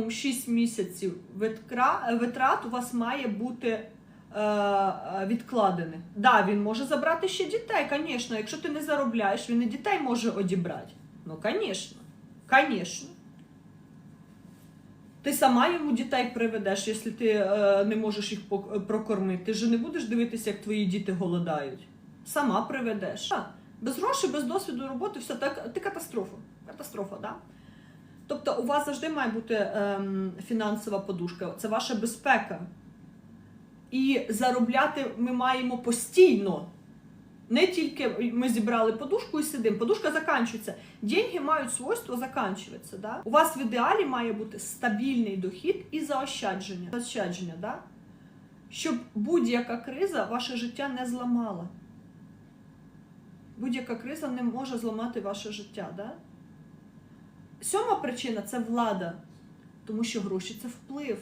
мінімум 6 місяців витрат у вас має бути е, е. Да, він може забрати ще дітей, звісно. Якщо ти не заробляєш, він і дітей може одібрати. Ну, звісно. Звісно. Ти сама йому дітей приведеш, якщо ти е, не можеш їх прокормити. Ти ж не будеш дивитися, як твої діти голодають. Сама приведеш. Без грошей, без досвіду роботи, все так, ти катастрофа. Катастрофа, да? Тобто у вас завжди має бути ем, фінансова подушка, це ваша безпека. І заробляти ми маємо постійно. Не тільки ми зібрали подушку і сидимо. Подушка закінчується. Деньги мають свойство закінчуватися. Да? У вас в ідеалі має бути стабільний дохід і заощадження. заощадження да? Щоб будь-яка криза ваше життя не зламала. Будь-яка криза не може зламати ваше життя. Да? Сьома причина це влада, тому що гроші це вплив.